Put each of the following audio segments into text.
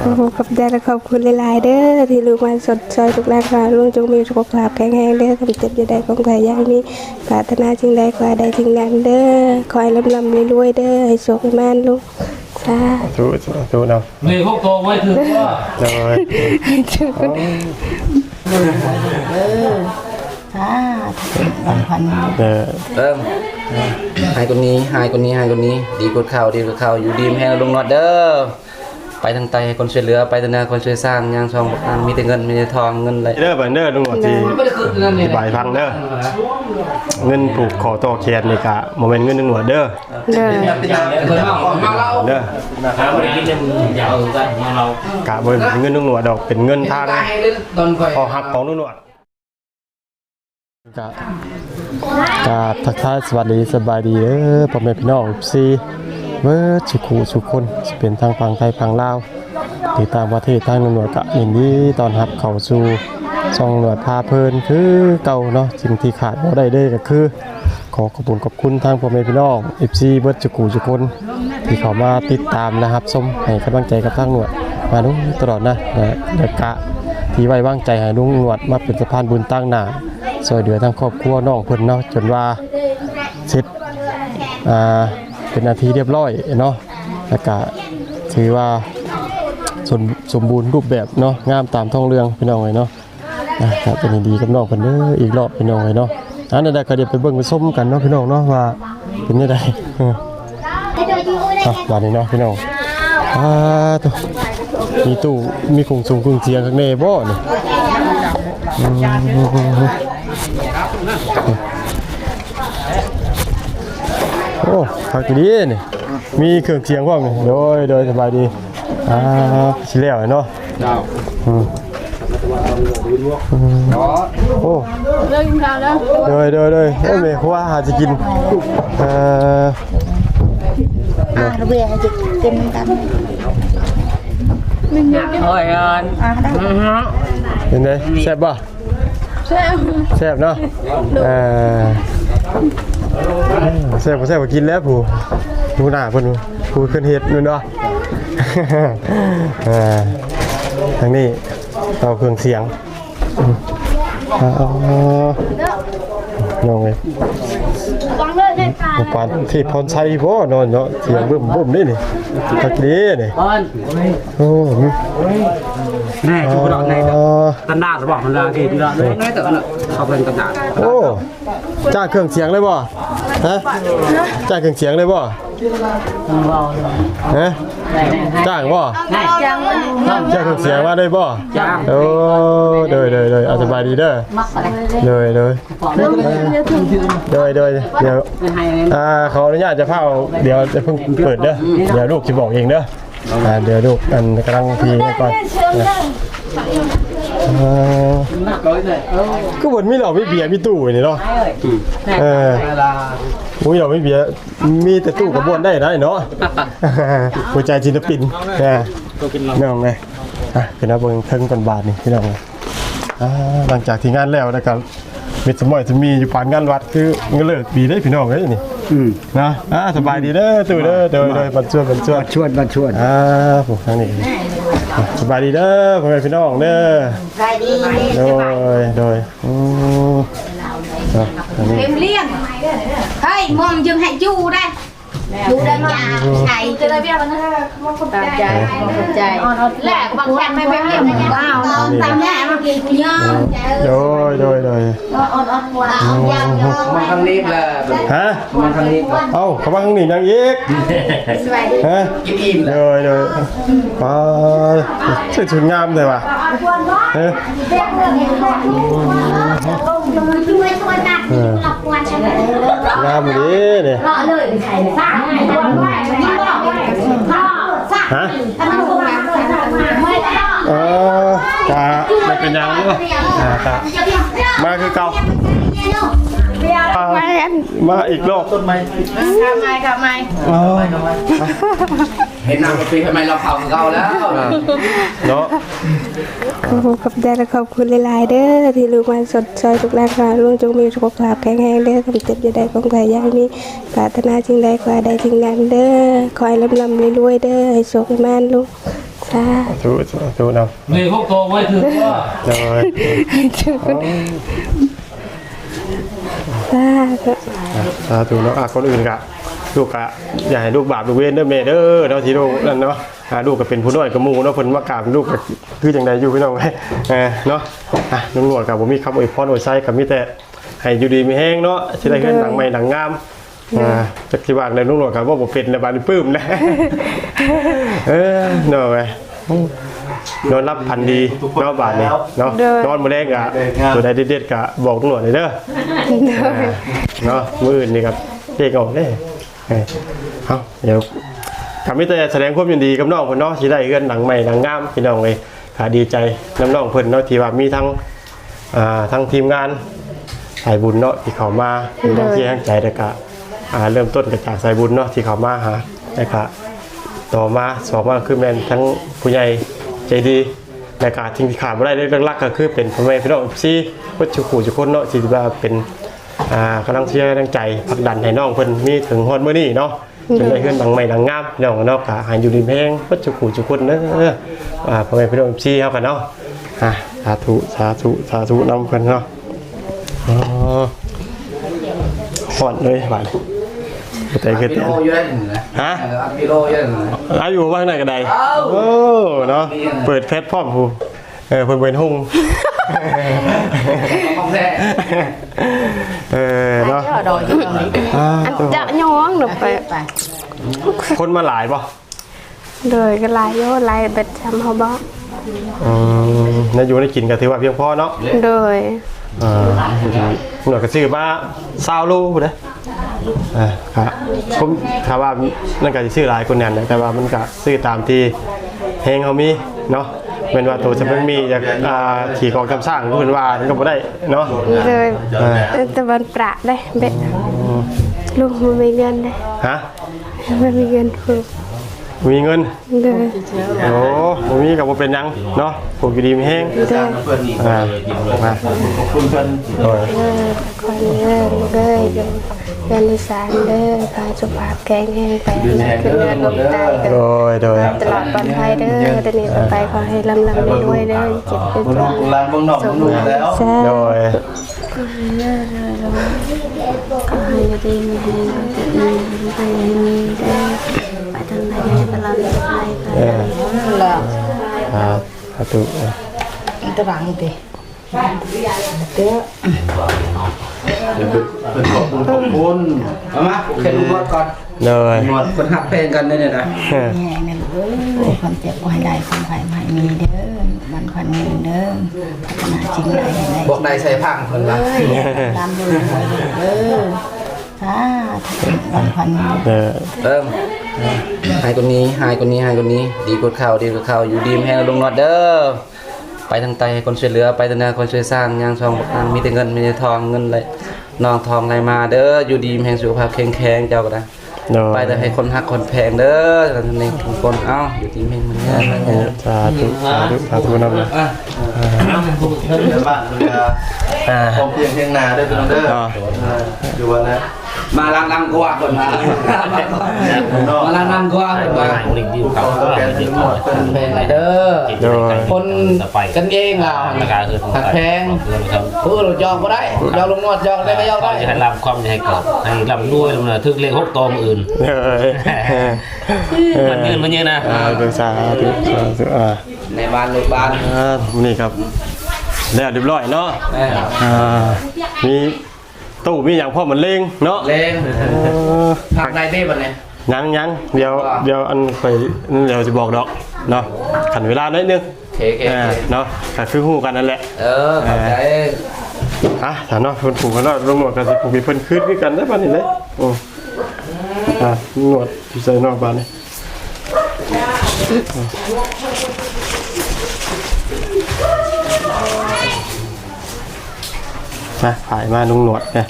ขอบคุณขอบใจและขอบคุณหลายๆเด้อที่ลูกมาสดซอยทุกแรงค่ะลุงจงมีสุขภาพแข็งแรงเด้อทำเจ็บอย่าได้ของใครอย่างนี้ปรารถนาจึงใดขอให้ได้จึงนั้นเด้อคอยลำลำรวยๆเด้อให้โชคให้มานลูกสาสู้สู้เนะนี่พวกโตไว้ถือว่าโดยอ่าพันพันเด้อเริ่มหายคนนี้หายคนนี้หายคนนี้ ดีกว่าเขาดีกว่าเขาอยู่ดีแห้งลงนอดเด้อ ไปทางใต้ให้คนช่วยเหลือไปทางเหนือคนช่วยสร้างยางช่องบักอันมีแต่เงินมีแต่ทองเงินอะไรเด้อบันเด้อลุงว่าที่ไม่ได้คือนั่นนี่บายพังเด้อเงินผูกคอต่อแขนนี่กะโมเมนต์เงินหนึ่งหนวดเด้อเด้อเคยมาก่อนมาเราเด้อนะครับไม่ได้กินเนี่ยยาวกันมาเรากะบ่เป็นเงินหนึ่งหนวดดอกเป็นเงินทางตายเลยตอนก่อยพอหักของหนึ่งหนวดกะกะทักทายสวัสดีสบายดีเด้อพ่อแม่พี่น้องซี เบิร์ดสุขุสุคนเป็นทางฝั่งไทยฝั่งลาวหรือต่างประเทศทางหนึ่งหนวดกะยินดีตอนรับเข้าสู่ช่องหนวดพาเพลินคือเก่าเนาะสิ่งที่ขาดบ่ได้เด้ก็คือ ขอขอบคุณขอบคุณทางพ่อแม่พี่น้อง FC เบิร์ดจุกูจุกคนที่เขามาติดตามนะครับชมให้กำลังใจกับทางหนวดมาดูตลอดนะนะเด็กกะที่ไว้วางใจให้ลุงหนวดมาเป็นสะพานบุญตั้งหน้าซอยเหลือทางครอบครัวน้องเพิ่นเนาะจนว่าเสร็จอ่า เป็นนาทีเรียบร้อยเนาะแล้วก็ถือว่าสมสมบูรณ์รูปแบบเนาะงามตามท้องเรื่องพี่น้องเลยเนาะอะครับเป็นดีกับน้องเพิ่นเด้ออีกรอบพี่น้องเลยเนาะอันนั้นได้ก็เดี๋ยวไปเบิ่งไปส้มกันเนาะพี่น้องเนาะว่าเป็นยังไงอะบานนี้เนาะพี่น้องอ่าตัวมีตู้มีคงสูงคงเสียงข้างในบ่นี่อืมโอ้ พักดีนี่มีเครื่องเสียงพร้อมนี่โดยโดยสบายดีอ่าสิแล้วเนาะอืมโอ้เลิกกินข้าวแล้วโดยโดยโดยเอ้ยแม่ครัวหาจะกินเอ่ออ่าระเบียงจะเต็มกันโอ้ยอ่อนอ่าได้เป็นไงแซ่บป่ะใช่แซ่บเนาะเอ่อ แซ่บบ่แซ่บก็กินแล้วผู้ดูหน้าเพิ่นผู้ขึ้นเฮ็ดนู่นเนาะอ่อทางนี้เอาเครื่องเสียงเอาน้องเอ้ยฟังเลยปานที่พรชัยบ่อนอนเนาะเสียงบึ้มบึ้มนี่นี่ตักดีนี่โอ้ แน่ทุกดอกในอ๋อตันดาดบอกมันลาเกตดอกเลยน้อยแต่ละเขาเป็นตันดาดโอ้จ้างเครื่องเสียงเลยบ่ฮะจ้างเครื่องเสียงเลยบ่ฮะจ้างบ่จังจ้างเครื่องเสียงมาได้บ่โอ้เดยเดยเดยเอาสบายดีเด้อเดยเดยเดยเดยเดี๋ยวอ่าขออนุญาตจะเฝ้าเดี๋ยวจะเพิ่งเปิดเด้อเดี๋ยวลูกจะบอกเองเด้อ อ่าเดี๋ยวลูกอันกำลังพีให้ก่อนอ่าก็บนมีเหล่ามีเบียร์มีตู้นี่เนาะเอออุ้ยเราไม่เบียร์มีแต่ตู้กับบวนได้ได้เนาะหัวใจศิลปินนะน้องเลยอะเป็นนักเบิงเทิงกันบาทนี่พี่น้องอ่าหลังจากที่งานแล้วนะครับ มิตรสมอยจะมีอยู่ปานงานวัดคือเงนเลิกดีได้พี่น้องเลยนี่นะอ่าสบายดีเด้อตู้เด้อเด้อเด้อบันชวนบันชวนชวนมาชวนอ่าผมทางนี้อะสบายดีเด้อพ่อแม่พี่น้องเด้อใจดีโดยโดยอืมอะอันนี้เต็มเลี้ยงเฮ้ยมอมยังให้จูได้ จูได้ยาใช่จะได้เบี้ยมันนะตามใจใจแหลกบางแค่ไม่ไปเลี้ยงว้าวตามแม่มากินยอมโดยโดยโดยมันทางนี้แหละฮะมันทางนี้เอ้าเขามาข้างนี้ยังอีกฮะกินอิ่มโดยโดยป้าเสื้อชุดงามเลยว่ะเฮ้ยเออ งามดีเนี่ยเลยใส่ซ่าไอ้ตัวไหวไม่บอกพ่อซ่าฮะถ้ามันคงมาไม่ได้เออกะ เป็นยังด้วยอ่ากะมาคือเก่ามามาอีกรอบต้นไม้ทำไมทำไมอ๋อเห็นน้ำกะปิทำไมเราเผาเขาแล้วเนาะขอบคุณขอบใจและขอบคุณหลายๆเด้อที่ลูกมาสดซอยทุกแรงค่ะลุงจงมีสุขภาพแข็งแรงเด้อทำเจ็บอย่าได้ของใครอย่างนี้ปรารถนาจึงใดขอให้ได้จึงนั้นเด้อคอยลำลำรวยๆเด้อให้โชคให้มานลูก สสาธุสาธุนเลยพวกโตไว้ถือว่าำเลยสาธุสาธุเนาะอะคนอื่นกะลูกกะอย่าให้ลูกบาปลูกเวรเด้อแม่เด้อเนาะที่ลูกนั่นเนาะอ่าลูกก็เป็นผู้น้อยกับหมู่เนาะเพิ่นมากราบลูกก็คือจังไดอยู่พี่น้องเอ้ยเออเนาะอะนุ่งหนวดกับบ่มีคำอวยพรอวยไสก็มีแต่ให้อยู่ดีมีแฮงเนาะสิได้เงินหลังใหม่หลังงาม อ่าจักสิว่าได้นุ่งหนวดก็บ่บ่เป็นแล้วบาดนี้ปลื้มนะเออเนาะเว้ยนอนรับพันดีเนาะบาดนี้เนาะนอนมื้อแรกอะตัวใดเด็ดๆก็บอกนุ่งหนวดเลยเด้อเนาะมืออื่นนี่ครับเด็กออกได้เอ้ยเอาเดี๋ยวกำมิแต่แสดงความยินดีกับน้องเพิ่นเนาะที่ได้เฮือนหลังใหม่หลังงามพี่น้องเลยค่ะดีใจน้ำน้องเพิ่นเนาะที่ว่ามีทั้งอ่าทั้งทีมงานสายบุญเนาะที่เขามาเป็นทั้งที่ทั้งใจแล้วก็อ่า เริ่มต้นก็จากสายบุญเนาะที่เขามาหาแล้วก็ต่อมาสองมาคือแม่นทั้งผู้ใหญ่ใจดีและก็ทิ้งที่ขาดไม่ได้เรื่องหลักๆก็คือเป็นพ่อแม่พี่น้องซี่วัชชุขู่จุคนเนาะที่ว่าเป็นอ่ากำลังเชียร์กำลังใจผลักดันให้น้องเพิ่นมีถึงฮอดมื้อนี้เนาะจนได้เฮือนดังใหม่ดังงามพี่น้องเนาะก็หายอยู่ดีแพงเพิ่นจุกูจุคนเด้ออ่าพ่อแม่พี่น้องพี่เฮากันเนาะอะสาธุสาธุสาธุนำเพิ่นเนาะอ๋อฮอดเลยบาดนี้ แต่คือกิโลเยอะนะฮะอัพกิโลเยอะนะอาอยู่บ้านไหนก็ได้โอ้เนาะเปิดแฟซพร้อมผู้เออเพิ่นเป็นหุ่งของแท้เออเนาะดอยอยู่ตรงนี้อ่าอันจะย้องหนูไปไป คนมาหลายป่ะเลยก็ลายโยลายเบ็ดจำเขาบอกอืมในอยู่ในกินก็ถือว่าเพียงพอเนาะโดยอ่าหน่วยก็ซื้อมาซาวลูกเด้อ อ่าครับผมถามว่านั่นก็สิซื้อหลายคนนั่นแหละแต่ว่ามันก็ซื้อตามที่เฮงเขามีเนาะเป็นว่าตัวจะมันมีจากอ่าขี่ของจำสร้างก็เป็นว่ามันก็บ่ได้เนาะเลยอ่าแต่วันประได้เบ็ดลูกมันมีเงินได้ฮะมันมีเงินฝึกมีเงินเลยโอ้บ่มีก็บ่เป็นหยังเนาะผมอยู่ดีมีแฮงเลยอ่ามาโอ้ยเออคอยเงินเลยอยู่ เงินอีสานเด้อพาสุขภาพแข็งแรงไปขึ้นเงินลงใต้กันโดยโดยตลอดปลอดภัยเด้อตอนนี้ต่อไปขอให้ลำลำรวยๆเด้อเจ็บเป็นตัวร้านเบิ่งนอกสเบิ่มงนูแล้วแซ่โดยขอให้ดีมีดีมีดีไปมีได้ไปทางไหนก็ลำไปเออแล้วอ่าสาธุตะบังติเอามาเข็นนวดก่อนโดยนวดคนหักเพลงกันเนี่ยนะเออแม่นั่นเอ้ยความเจ็บก็ให้ได้ความไข่ไม่มีเด้อมันควันมีเด้อพัฒนาจริงได้ให้ได้บอกได้ใส่พังคนละตามดูไว้เด้อสาธุมันควันมีเออเริ่มหายคนนี้หายคนนี้หายคนนี้ ดีกว่าเขาดีกว่าเขาอยู่ดีแม่ลงนอดเด้อ ไปทางใต้ให้คนช่วยเหลือไปทางเหนือคนช่วยสร้างยางช่องบอกทางมีแต่เงินมีแต่ทองเงินไหลนองทองไหลมาเด้ออยู่ดีแห่งสุขภาพแข็งแข็งเจ้าก็ได้โดยไปแต่ให้คนหักคนแพงเด้อท่านนี้ทุกคนเอ้าอยู่ที่เมงมันเนี่ยเออสาธุสาธุสาธุนำเลยอะเพื่อนบ้านเรืออ่าพอเพียงเพียงนาด้วยพี่น้องเด้ออ๋ออยู่วันนะ มาล้างน้ำกว่าคนมามาล้างน้ำกว่าคนมาหนึ่งที่เขาแกนทั้งหมดเป็นแพงไรเด้อโดยคนกันเองอะราคาคือหักแพงเออเราจองก็ได้จองลงนวดจองได้ก็จองควาได้มจะให้รับความจะให้เกิดให้รับด้วยลำเนินทึกเลขหกตอมอื่นเออเออมันยืนมันยืนนะอ่าเป็นสาธุสาธุอ่าในบ้านลูกบ้านอ่านี่ครับแล้วเรียบร้อยเนาะแม่อ่ามี ตู้มีอย่างพ่อมันเล่งเนาะเล่งเออผักได้เด้บันเนี่ยยังยังเดี๋ยวเดี๋ยวอันไปเดี๋ยวจะบอกดอกเนาะขันเวลาหน่อยนึงเคเคอ่าเนาะก็คือฮู้กันนั่นแหละ เออขอบใจอะถามเนาะเพิ่นผูกกันเนาะลงหนวดกันสิผูกมีเพิ่นคืนคือกันได้ป่ะนี่เลยอืออะหนวดที่ใส่นอกบ้านนี่ มาถ่ายมาลุงหนวดเนี่ย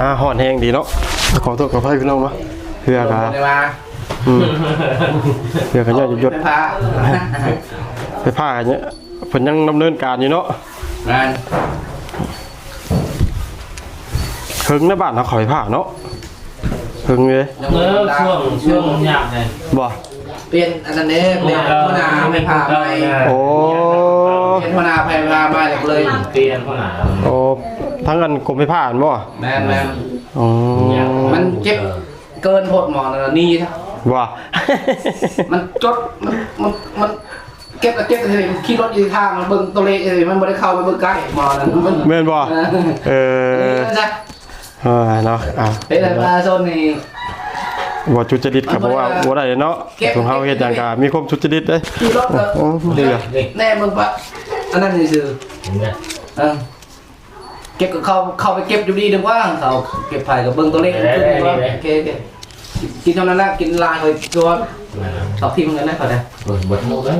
อ่าหอนแห้งดีเนาะขอโทษขออภัยพี่น้องเนาะเพื่อกะได้มาอืมเพื่อกันยอดยศพระไปผ้ากันเนี่ยเพิ่นยังดำเนินการอยู่เนาะงานหึงในบ้านเฮาเขาไปผ่าเนาะ หึงเลยเออช่วงช่วงยากไงบ่เปลี่ยนอันนั้นเด้เปลี่ยนหัวหน้าไม่พาไปโอ้เปลี่ยนหัวหน้าไปพาไปเลยเปลี่ยนข้อหนาโอ้ทั้งกันกรมไปผ่านบ่แม่นแม่นอ๋อมันเจ็บเกินโพดหมอนะนี่นะว่ามันจดมันมันมันเก็บกับเก็บเลยขี่รถอยู่ทางมันเบิ่งตัวเลขเลยมันไม่ได้เข้าไปเบิ่งใกล้หมอนั้นมันแม่นบ่เออจ้ะ เออเนาะอะเป็นอะไรมาโซนนี่ บ่จุจริตครับเพราะว่าบ่ได้เนาะของเฮาเฮ็ดหยังก็มีความจุจริตเด้ ขี่รถก็โอ้เดือแน่มึงปะอันนั้นนี่คือเนี่ยเออเก็บกับเขาเข้าไปเก็บอยู่ดีดีกว่าเขาเก็บไผ่กับเบิ่งตัวเลขขึ้นดีกว่าโอเคโอเคกินเท่านั้นแหละกินลายเลยตัวสองทีมกันได้เขาได้บทบทโมกัน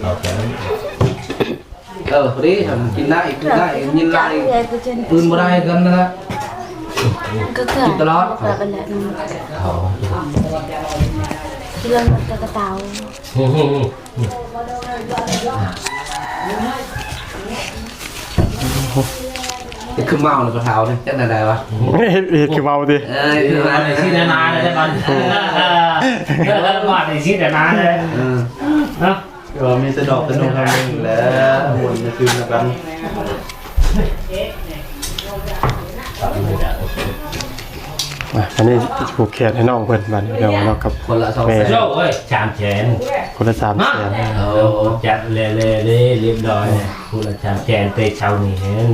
เราแค่เออพอดีทำกินได้กินได้ยินลายปืนบ่ได้กันนะ ก็เกิกินตลอดดเป็นแบบนี้เขาเรื่องกระเตาคือเมาในกระเท้าเนี่ยจังไหนวะเฮ็ดเฮ็ดคือเมาติเอ้ยคือมาว่าในที่นานเลยใช่ไหมมาในที่นานเลยเออเนาะก็มีสะดอกสนุกทำเองอยู่แล้วมวนจะคืนกัน อะอันนี้ผูกแขนให้น้องเพิ่นบัดนี้เดี๋ยวเนาะกับคนละสองแสนโจ้เว้ยชามแขนคนละ3แสนจัดเลยเลยเลยเรียบร้อยเนี่ยผู้ละชามแขนเตะเชานี่เห็น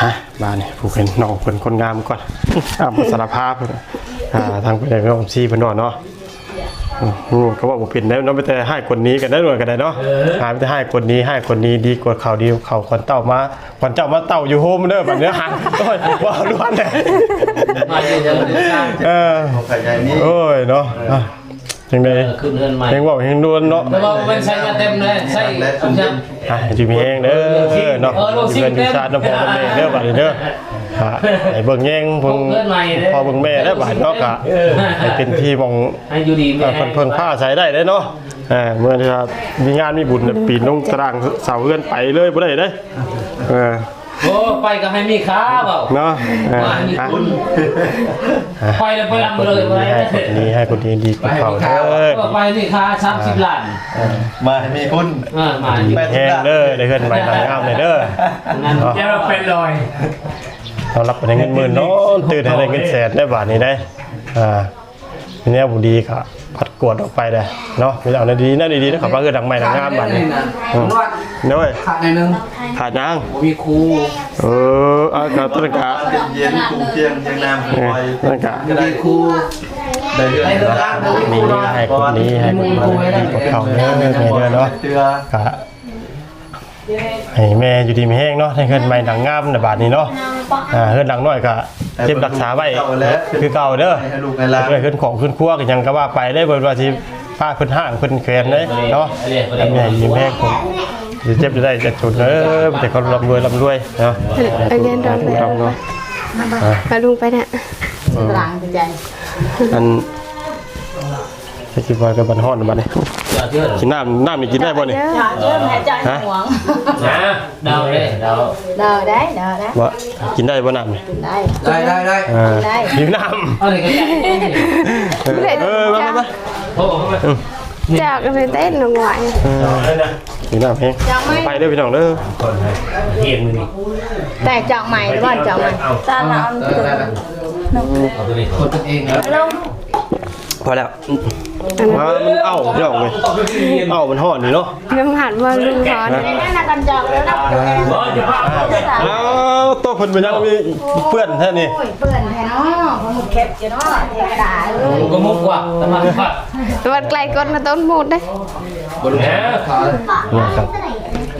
ฮะบ้านนี่ผูกเป็นน้องเพิ่นคนงามก่อนอ่าสารภาพเพิ่นอ่าทางเพิ่นได้น้องซีเพิ่นเนาะเนาะอืม ก็ว่าบ่เป็นได้เนาะไปแต่ให้คนนี้กันได้ด้วยกันได้เนาะหาไปแต่ให้คนนี้ให้คนนี้ดีกว่าเขาดีกว่าเขาคนเต้ามาคนเจ้ามาเต้าอยู่โฮมเด้อบัดเนี้ยหาโอ้ยว้าวล้วนเลยมาเยอะๆเออของไข่ใหญ่นี่โอ้ยเนาะอะ จังได๋ขึ้นเงินใหม่เฮงเว้าเฮงดวนเนาะแต่ว่ามันใช้เต็มเลยใช้ทุกอย่างอะอยู่มีเฮงเด้อเนาะอยู่เป็นอยู่ชาติน้ำพอกับแม่เด้อบัดนี้เด้ออะให้เบิ่งแยงเบิ่งพ่อเบิ่งแม่ได้อบัดเนาะก็ให้เป็นที่มองให้อยู่ดีเอ่อเพิ่นเพิ่งผ้าใช้ได้เด้อเนาะเอ่าเมื่อที่ว่ามีงานมีบุญเนี่ยปีนลงตารางเสาเฮือนไปเลยบ่ได้เด้อเออ โอ้ไปก็ให้มีค้าเปล่าเนาะเออว่ามีอะคุณอะไปเลยไปลำเลยนี่ให้คนนี้ให้คนนี้ดีกว่าเขาเด้อไปมีค้าสามสิบล้านมาให้มีคุณ เออมาอยู่แห้งเด้อได้เฮือนใหม่หลังงามเลยเด้อนั่นจะมาเป็นรอยเรารับไปได้เงินหมื่นเนาะตื่นให้ได้เงินแสนได้บาทนี้ได้อ่า ทีนี้บุดีก็พัดกวดออกไปเลยเนาะมีเอาในดีนะดีๆนะครับว่าคือดังใหม่ดังงามบาทนี้ผมว่าเด้อขาดในนึงขาดยางมีครูเอออากาศต้นกะเย็นกุ้งเที่ยงเที่ยงน้ำคอยต้นกะมีครูได้เรื่องในเรื่องการมีครูนี่เนาะให้คนนี้ให้คนนี้ดีกว่าเขาเด้อแม่เด้อเนาะเตือกะ ให้แม่อยู่ดีมีแห้งเนาะให้เงินใหม่ดังงามในบาทนี้เนาะอ่าเฮือนดังน้อยก็เก็บรักษาไว้คือเก่าเด้อให้ลูกในร้านเพื่อขึ้นของขึ้นครัวกันยังก็ว่าไปได้เบิ่ว่าสิป้าขึ้นห้างขึ้นแขวนเลยเนาะแล้วแม่ยิ้มแห้งผมสิเจ็บจะได้จะฉุดเด้อแต่เขาร่ำรวยร่ำรวยเนาะเอาเงินดอกผู้เลยทำเนาะมาลุงไปน่ะกลางใจอัน จะคิดว่ากับบันฮ้อนบัดนี้จะเชื่อกินน้ำน้ำนี่กินได้บ่นี่อย่าเชื่อแม่ใจห่วงนะเดาเลยเดาเดาได้เดาได้ว่ากินได้บ่น้ำนี่ได้ได้ได้ได้อ่าได้ หิวน้อะไรกันเนี่ยำเออมามามาโอ้โหจากอะไรเต้นหน่อยเออหิวน้ำเองไปเด้อพี่น้องเด้อเทียนมือนี่แต่จองใหม่หรือว่าจองใหม่ตาน้ำได้ได้ได้เอาตัวนี้คนตัวเองนะ พอแล้วมามันเอ้าพี่น้องเลยเอ้ามันฮ้อนนี่เนาะน้ำหันว่าลุงร้อนนั่นน่ะกันจองแล้วนะอ้าวตัวเพิ่นเป็นยังมีเพื่อนแท้นี่โอ้ยเปื่อนแท้เนาะผมหมดแคปจะเนาะเทกระดาษเลยก็มุกว่าทำไมว่าวันไกลก้นมาต้นหมดได้บนแหนขาเนี่ยครับ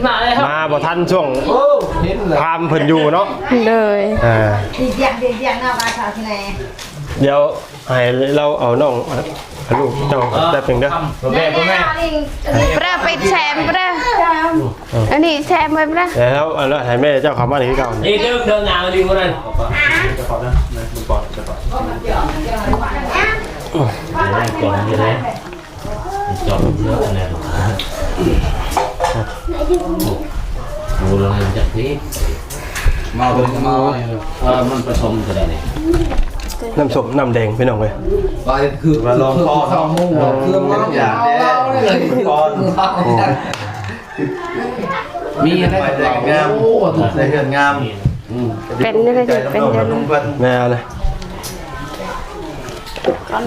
มาเลยครับมาบ่ทันช่วงโอ้เห็นเลยพามเพิ่นอยู่เนาะเลยอ่าดีเจียงดีเจียงเนาะมาข่าวที่ไหนเดี๋ยว ให้เราเอาน้องเอาลูกเจ้าแป๊บหนึงเด้อพ่อแม่พ่อแม่ปลาไปแชมปลาอันนี้แชมไปปลาแล้วเอาแล้วให้แม่เจ้าเข้ามานี่คือเก่านี่เดินเดินงานดีกว่านั้นจะขอนะนะมึงปอดจะปอดได้ก่อนนี่เลยจอบเยอะนะดูแล้วมันจะพี่เมาเป็นเมาเออมันผสมกันได้ น้ำส้มน้ำแดงพี่น้องเลยไปคือมาลองพ่อข้าวหมูเครื่องเมาอย่างเมาเลยก่อนมีอะไรแต่งงามโอ้ถูกใส่เฮือนงามเป็นนี่เลยเป็นเดือนน้องๆเพิ่นแม่เลย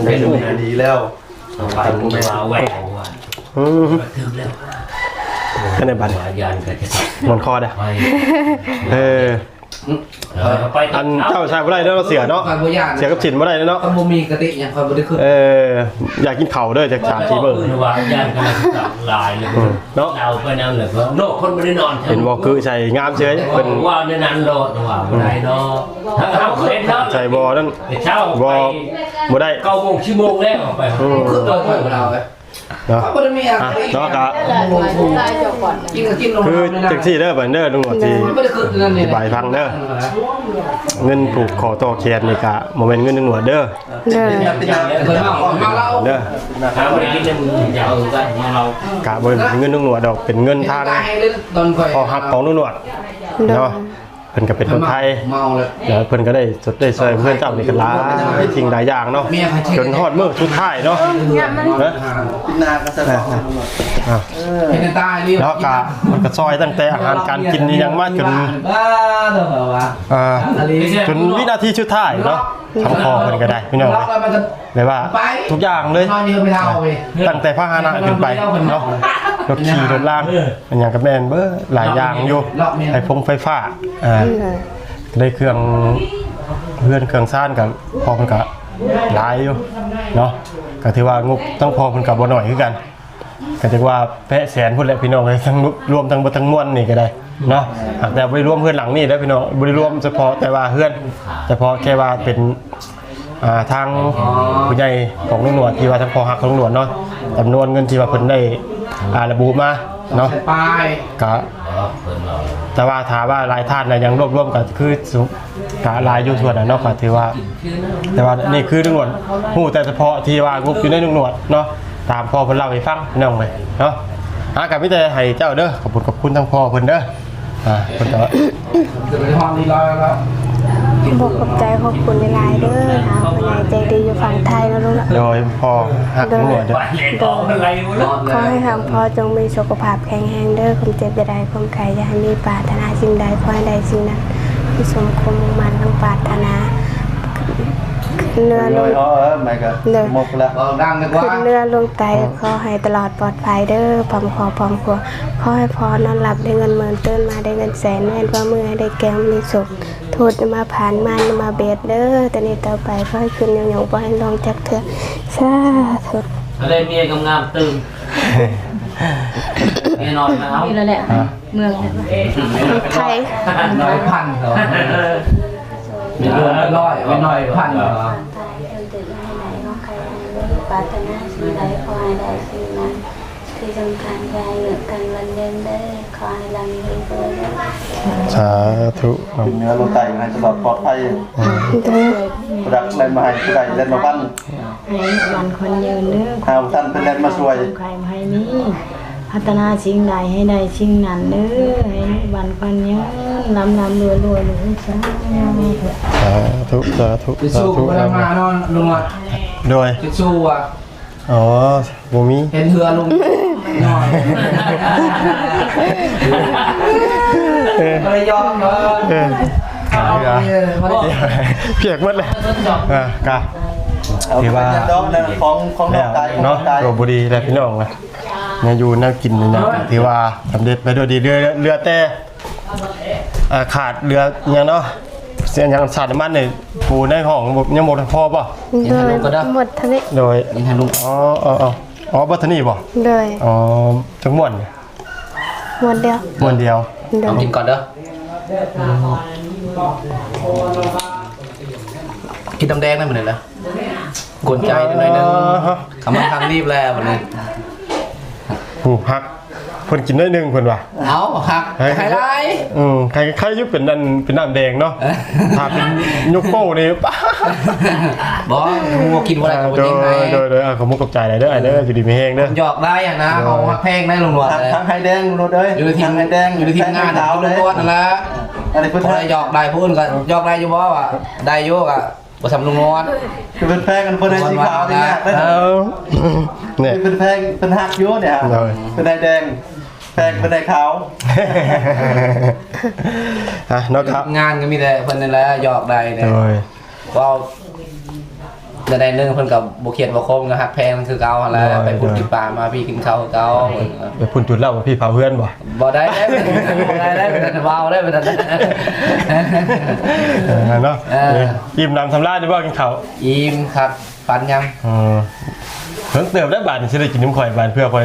เป็นดีแล้วไปกูมาแหวกถึงแล้วแค่ในบัตรมันคอดอไปเออเออ ไปอันเจ้าชายบ่ได้เด้อเราเสียเนาะ คอยบ่ย่านเสียกับฉินบ่ได้เนาะ คอยบ่มีกะติอย่างคอยบ่ได้ขึ้นเออ อยากกินเข่าวเด้อจากสามทีเบิ่งว่ายานกันจับลายเลยอืมเนาะเอาไปนั่นเลยเพราะโลกคนไม่ได้นอนเห็นบ่คือใส่งามเฉยเป็เป็นนว่าในนั้นโลดว่าบ่ได้เนาะถ้าเอาเล่นเนาะใส่บ่นั่นไปเช้าบ่ไปบ่ได้ เก้าโมงชั่วโมงแล้วออกไปอืมขึ้นตัวคอยบ่เอาเว้ย เนาะเขาบ่ได้มีอะอะไรเนาะกะกินก็กินลงคือจังซี่เด้อบัดเด้อลุงหนวดที่ไม่ได้ขึ้นนั่นนี่อธิบายฟังเด้อ เงินผูกคอต่อแขนนี่กะบ่แม่นเงินลุงหนวดเด้อเด้อเคยมามาเล่าเด้อถ้าไม่ได้กินเนี่ยมึงจะเอากันมาเรากะบ่เป็นเงินลุงหนวดดอกเป็นเงินทางให้เล่นตอนคอยพอหักของลุงหนวดเด้อเนาะ เพิ่นก็เป็นคนไทยเมาเลยแล้วเพิ่นก็ได้สดได้ช่วยเพื่อนเจ้านี่ก็หลายสิ่งหลายอย่างเนาะเมียพาเช็คจนฮอดมื้อสุดท้ายเนาะนะพินาก็สะดอกอะเห็นตายนี่แล้วก็มันก็ซอยตั้งแต่อาหารการกินนี่ยังมาจนบ้าเด้อเหรอวะอ่าจนวินาทีสุดท้ายเนาะทำคอเพิ่นก็ได้พี่น้องล็อกแล้วมันจะเลยว่าทุกอย่างเลยนอนเยอะไม่เท่าเว้ยตั้งแต่พาหนะขึ้นไปเนาะรถขี่รถล่างอันอย่างกับแม่นเบ้อหลายอย่างอยู่ไฟฟงไฟฟ้าอ่าเด้อได้เครื่องเพื่อนเครื่องซ่านกับพอมันก็หลายอยู่เนาะก็ถือว่างบต้องพอมันกับบ่หน่อยคือกัน ก็ถือว่าแพะแสนพุ่นแหละพี่น้องเลยทั้งรวมทั้งบ่ทั้งมวลนี่ก็ได้เนาะหากแต่บ่ได้รวมเพื่อนหลังนี่ได้พี่น้องบ่ได้รวมเฉพาะแต่ว่าเพื่อนเฉพาะแค่ว่าเป็นอ่าทางผู้ใหญ่ของลุงหนวดที่ว่าทางพอหักของลุงหนวดเนาะจำนวนเงินที่ว่าเพิ่นได้อ่าระบุมาเนาะไปก็แต่ว่าถามว่ารายท่านนะยังรวบรวมกันคือสุกะรายอยู่ส่วนน่ะเนาะก็ถือว่า แต่ว่านี่คือตำรวจผู้แต่เฉพาะที่ว่างบอยู่ในตำรวจเนาะ ตามพ่อเพิ่นเล่าให้ฟังน้องเลยเนาะหากับมิแต่ให้เจ้าเด้อขอบคุณขอบคุณทั้งพ่อเพิ่นเด้ออ่าเพิ่นก็จะไปห้องนี้รอแล้วบอกขอบใจขอบคุณหลายๆเด้อทางผู้ใหญ่ใจดีอยู่ฝั่งไทยนะลูกนะโดยพ่อหักตำรวจเด้อไปเล่นออกอะไรวะเนาะขอให้ทางพ่อจงมีสุขภาพแข็งแรงเด้อความเจ็บจะได้ความไข้อย่าให้มีปรารถนาสิ่งใดขอให้ได้สิ่งนั้นที่สมความมุ่งมั่นทั้งปรารถนาขึ้น เรือลโดงยอ๋อเออไม่ก็หมดแล้วเราดังดีกว่าขึ้นเรือลงไตขอให้ตลอดปลอดภัยเด้อพร้อมขอพร้อมครัวขอให้พอนอนหลับได้เงินหมื่นตื่นมาได้เงินแสนแม่นว่ามือให้ได้แก้วมีสุขโทษอย่ามาผ่านมันอย่ามาเบียดเด้อแต่นี้ต่อไปขอให้ขึ้นอย่างหยงบ่ให้ลองจักเถื่อสาธุอะไรเมียกำงามตื่นเมียนอนนะครับนี่แล้วแหละเมืองเนี่ยไทยน้อยพันเหรอมีเงินร้อยไม่น้อยพันเหรอ ปรารถนาสิ่งใดขอให้ได้สิ่งนั้นที่สำคัญอยาให้เหลือกันวันเดินเด้อขอให้เรามีเพื่อนเด้อสาธุเนาะเนื้อโลไตให้ตลอดปลอดภัยเด้อรักแลนมาให้ผู้ใดแลนมาบ้านให้วันคนยืนเด้อหาท่านเป็นแลนมาช่วยใครให้มีพัฒนาสิ่งใดให้ได้สิ่งนั้นเด้อให้วันคนยืนลำลำรวยรวยหรือสาธุสาธุสาธุจะสาสู้ธุเวลามานอนลุงอะ โดยจะสู้อะอ๋อบ่มีเห็นเรือลุงนอนไม่ยอมเลยเออเอาไปเลยมาดิเพียกหมดเลยอ่ากะเอาถือว่าดอกนั่นของของนแล้อวกกายของนเนาะอกกายโรบุรีและพี่น้องนะเนี่ยอยู่แน่ากินนี่นะถือว่าสำเร็จไปด้วยดีเรือเรือแต่อ่าขาดเรือยังเนาะ เสียยังสาดน้ำมันเนี่ยปูในห้องยังหมดพอป่ะโดยหมดทะเลโดยอ๋ออ๋ออ๋ออ๋อบัตเทานี่ป่ะโดยอ๋อจังม่วนเนี่ยหมดเดียวม่วนเดียวโดเอายกินก่อนเด้อกินน้ำแดงได้ไหมเนี่ยล่ะกวนใจนิดหน่อยนึงคำว่าทางรีบแล้ววันนี้ผู้ฮัก เพิ่นกินได้หนึ่งเพิ่นว่ะเอาหักไฮไลท์อืมใครใครยุบเป็นนั่นเป็นน้ำแดงเนาะถ้าเป็นยุกโป้นี่ป้าบอสงูกินอะไรกับวันโดนี้ยไงโดยโดยอะขอมุกกับใจหน่อยเด้อไอ้เด้ออยู่ดีไม่แห้งเด้อ หยอกได้อะนะเอาหักแพงได้ลงหนวดทางเลยทางไฮแดงรถเอ้ยอยู่ในทีมทางไฮแดงอยู่ในทีมงานขาวเอาเลลงยตัวนั่นแหละอันนี้เพิ่นพอแพ้ได้หยอกได้พูดก็หยอกได้อยู่บ่ว่าได้อยู่ก็บ่ทำลุงนวลคือเพิ่นแพ้กันเพิ่นได้สีขาวนี่นะเอาเนี่ยเพิ่นแพ้เพิ่นหักอยู่เนี่ยเลยเพิ่นได้แดง แพ้เพิ่นได้ขาวอะเนาะครับงานก็มีแต่เพิ่นนี่แหละหยอกได้เนี่ยโดยว่าจะได้นึงเพิ่นกับบ่เขียนบ่คมก็ฮักแพงคือเก่าหั่นแหละไปพูดกินปลามาพี่กินข้าวคือเก่าไปพุ่นจุดเล่าว่าพี่เผาเพื่อนบ่บ่ได้ได้บ่ได้ได้เป็นเบาได้เป็นเออเนาะเอออิ่มน้ำทำลายได้บ่กินข้าวอิ่มครับปันยังเออเพิ่งเติมได้บาทนี่สิได้กินน้ำข่อยบาทเพื่อข่อย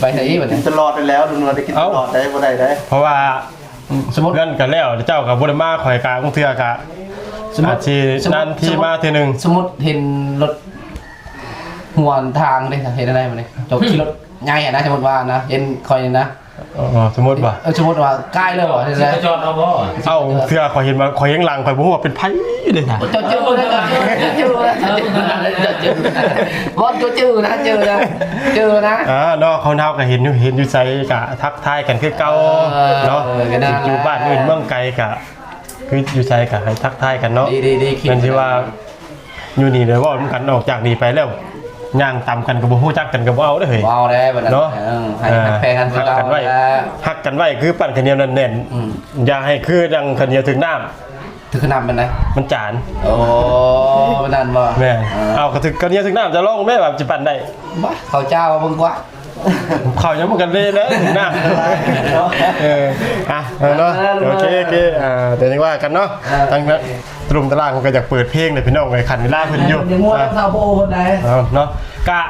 ไปไหนอีกบัดกินี้นตลอดไปแล้วลุงนวลได้กินตลอดได้บ่ได้ได้เพราะว่าสมมุติ เพื่อนกันแล้วเจ้ากับบุรมาข่อยกาบางเทื่อกะ สมมุติอาชีสมมุตินั่นที่มาเทื่อหนึงสมมุติเห็นรถหัวทางเด้เห็นอะไรบัดนี้จบขี่รถใหญ่อะนะสมมุติว่านะเห็นคอยนะอ๋อสมมุติว่าเออสมมุติว่าใกล้เลยบ่เห็นไหมจอดเอาบ่เอ้าเทื่อข่อยเห็นมาข่อยยังหลังข่อยบ่ฮู้ว่าเป็นไผเลยนะจดจื้อนะจดจื้อจดจื้อ นะจดจื้อนะว่าจดจื้อนะจื้อนะจื้อนะอ่าเนาะเขาเฮาก็เห็นอยู่เห็นอยู่ไสกะทักทายกันคือเก่าเออเนาะเออก็ได้อยู่บ้านอื่นเมืองไกลกะ คืออยู่ไสกะให้ทักทายกันเนาะดีดีดีคิดเป็นที่ว่าอยู่นี่เลยเว่ามันกันออกจากนี่ไปแล้วย่างตามกันกับบ่ฮู้จักกันกับบ่เอาเด้อเฮ้ยว้าวได้บัดนั้นเนาะเออให้ให้แพงกันหักกันไว้แล้วหักกันไว้คือปั่นขันเหนียวนั่นแน่นอืมอย่าให้คือดังขันเหนียวถึงน้ำ ถึงขนาดเป็นไงมันจานโอ้เป็นนั่นบ่แม่นเออเอากระถึกขันเหนียวถึงน้ำจะลองแม่แบบจะปั่นได้บ้าเขาเจ้ามึงกว่าเขายังบ่กันเลยนะถึงน้ำเอออะเอาเนาะโอเคโอเคอ่าเดี๋ยวนี้ว่ากันเนาะทั้งนั้นตรุมตารางก็อยากเปิดเพลงเลยพี่น้องไว้ขันเวลาเพิ่นอยู่เดี๋ยวมัวอะเท่าโบคนใดเอาเนาะกะ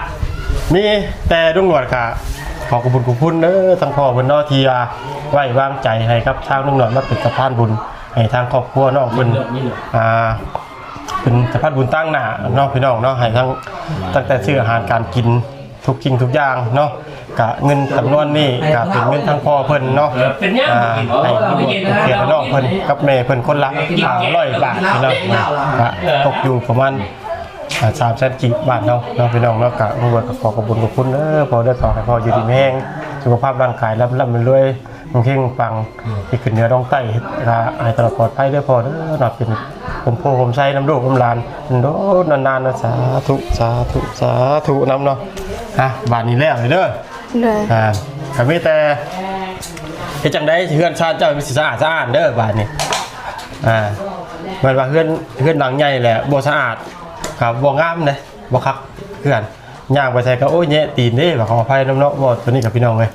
มีแต่ดุงหนวดกะขอขอบคุณขอบคุณเด้อทางพ่อเพิ่นเนาะที่ว่าไว้วางใจให้ครับทางดุงหนวดมาเป็นสะพานบุญ ให้ทางครอบครัวน้องเพิ่นอ่าเป็นสะพานบุญตั้งหน้าเนาะพี่น้องเนาะให้ทั้งตั้งแต่ซื้ออาหารการกินทุกสิ่งทุกอย่างเนาะกะเงินจำนวนนี้กะเป็นเงินทางพ่อเพิ่นเนาะเป็นยังอ่าให้ดุงหนวดเกียรติน้องเพิ่นกับแม่เพิ่นคนละ500บาทพี่น้องกะตกอยู่ประมาณอาสามแสนกีบบาทเนาะเนาะพี่น้องเนาะกะรวยกับขอขอบคุณขอบคุณเด้อพอได้ขอให้พออยู่ดีแม่งสุขภาพร่างกายร่ำร่ำรวย มันเข่งปังที่ขึ้นเหนือต้องใต้ราหายตลอดปลอดภัยเด้อพอเด้อหนับเป็นผมโพผมใช้น้ำลูกน้ำหลานโดนนานๆนะสาธุสาธุสาธุน้ำเนาะฮะบาทนี้แล้วเลยเด้อเลยอ่าก็มีแต่เฮ็ดจังได๋เฮือนชาติเจ้ามีสิสะอาดสะอาดเด้อบาดนี้อ่ามันว่าเฮือนเฮือนหลังใหญ่แหละบ่สะอาดครับบ่งามเด้บ่คักเฮือนย่างไปใส่ก็โอ้ยแยะตีนเด้บ่ขออภัยน้ำเนาะบ่ตัวนี้กับพี่น้องเว้ย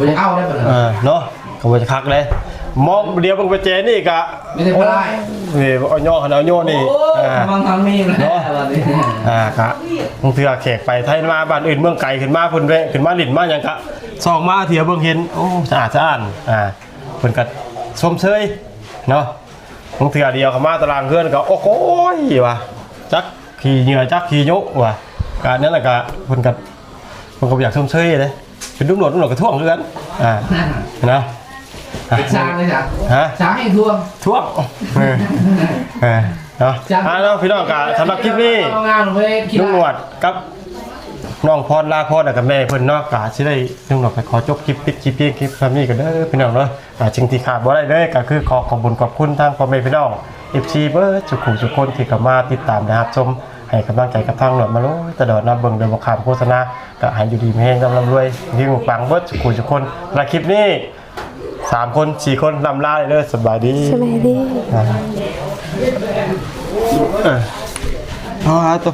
บ่ยังเอาได้บ่เออเนาะก็บ่จะคักเลยมองเดียวเบิ่งไปเจนี่ก็ไม่ได้พลายนี่เอาย่อหันเอาโยนี่โอ้อ่า บางครั้งมีแล้วบัดนี้อ่ากะบางเทื่อแขกไปไทยมาบ้านอื่นเมืองไกลขึ้นมาเพิ่นแวะขึ้นมาลิ้นมาหยังกะซองมาเที่ยวเบิ่งเห็นโอ้สะอาดสะอ้านอ่าเพิ่นก็ชมเชยเนาะบางเทื่อเดียวเข้ามาตารางเฮือนก็โอ้โหยว่ะจักขี่เหงื่อจักขี่ยุว่ะกะนั้นแหละก็เพิ่นก็เพิ่นก็อยากชมเชยเลย เป็นดุมหนวดดุมหนวดก็ท่วงคือกันอ่านะอะเป็นช้างเลยจ้ะฮะ ช้างให้ท่วงท่วงเออเออเนาะอ่าเนาะพี่น้องกะสำหรับคลิปนี้เอางานเว้ยคิดลุงหนวดกับน้องพรลาพรแล้วกับแม่เพิ่นเนาะกะสิได้ลุงหนวดไปขอจบคลิปปิดคลิปเพียงคลิปคำนี้กันเด้อพี่น้องเนาะกะจริงที่ขาดบ่ได้เลยก็คือขอขอบคุณขอบคุณทางพ่อแม่พี่น้อง FC เบิร์ดทุกผู้ทุกคนที่เข้ามาติดตามนะครับชม ให้กำลังใจกับทางหนวดมาโลยตลอดนะเบิ่งโดยบ่ขาดโฆษณาก็ให้อยู่ดีมีแรงร่ำรวยยิ่งปังเบิร์ดทุกผู้ทุกคนและคลิปนี้สามคนสี่คนลำลาเลยเด้อสบายดีสบายดีอ่าเ